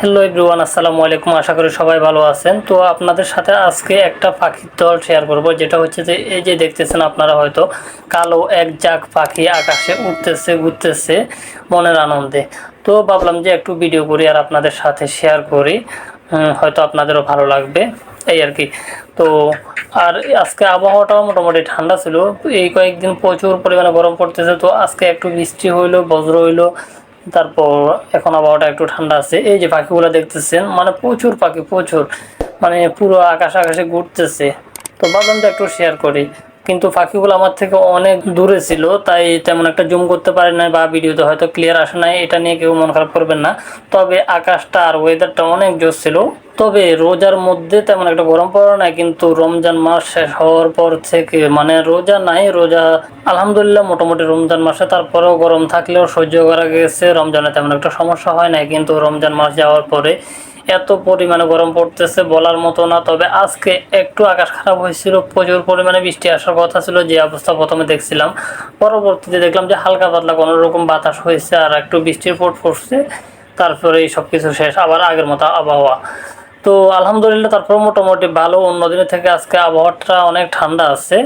Hello everyone আসসালামু আলাইকুম। আশা করি সবাই ভালো আছেন। তো আপনাদের সাথে আজকে একটা পাখির দল শেয়ার করব, যেটা হচ্ছে যে এই যে দেখতেছেন আপনারা হয়তো, কালো এক জাক পাখি আকাশে উঠতেছে, ঘুরতেছে মনের আনন্দে। তো ভাবলাম যে একটু ভিডিও করি আর আপনাদের সাথে শেয়ার করি। হয়তো আপনাদেরও ভালো লাগবে, এই আর কি। তো আর আজকে আবহাওয়াটাও মোটামুটি ঠান্ডা ছিল। এই কয়েকদিন প্রচুর পরিমাণে গরম পড়তেছে, তো আজকে একটু বৃষ্টি হইল, বজ্র হইল। তারপর এখন আবহাওয়াটা একটু ঠান্ডা আছে। এই যে পাখিগুলো দেখতেছেন মানে প্রচুর পাখি, প্রচুর। মানে পুরো আকাশ আকাশে ঘুরতেছে। তো ভাবলাম একটু শেয়ার করি। কিন্তু পাখিগুলো আমার থেকে অনেক দূরে ছিল, তাই তেমন একটা জুম করতে পারে না বা ভিডিওতে হয়তো ক্লিয়ার আসে নাই, এটা নিয়ে কেউ মন খারাপ করবেন না। তবে আকাশটা আর ওয়েদারটা অনেক জোর ছিল। তবে রোজার মধ্যে তেমন একটা গরম পড়ে না কিন্তু রমজান মাস শেষ হওয়ার পর থেকে মানে রোজা নাই, রোজা আলহামদুলিল্লাহ মোটামুটি রমজান মাসে, তারপরেও গরম থাকলেও সহ্য করা গেছে, রমজানে তেমন একটা সমস্যা হয় না কিন্তু রমজান মাস যাওয়ার পরে এত পরিমাণে গরম পড়তেছে বলার মতো না, তবে আজকে একটু আকাশ খারাপ হয়েছিল, প্রচুর পরিমাণে বৃষ্টি আসার কথা ছিল, যে অবস্থা প্রথমে দেখছিলাম, পরবর্তীতে দেখলাম যে হালকা পাতলা কোনো রকম বাতাস হয়েছে, আর একটু বৃষ্টির পট পড়ছে, তারপরে এই সব কিছু শেষ, আবার আগের মতো আবহাওয়া। তো আলহামদুলিল্লাহ তারপর মোটামুটি ভালো। অন্য দিনের থেকে আজকে আবহাওয়াটা অনেক ঠান্ডা আছে।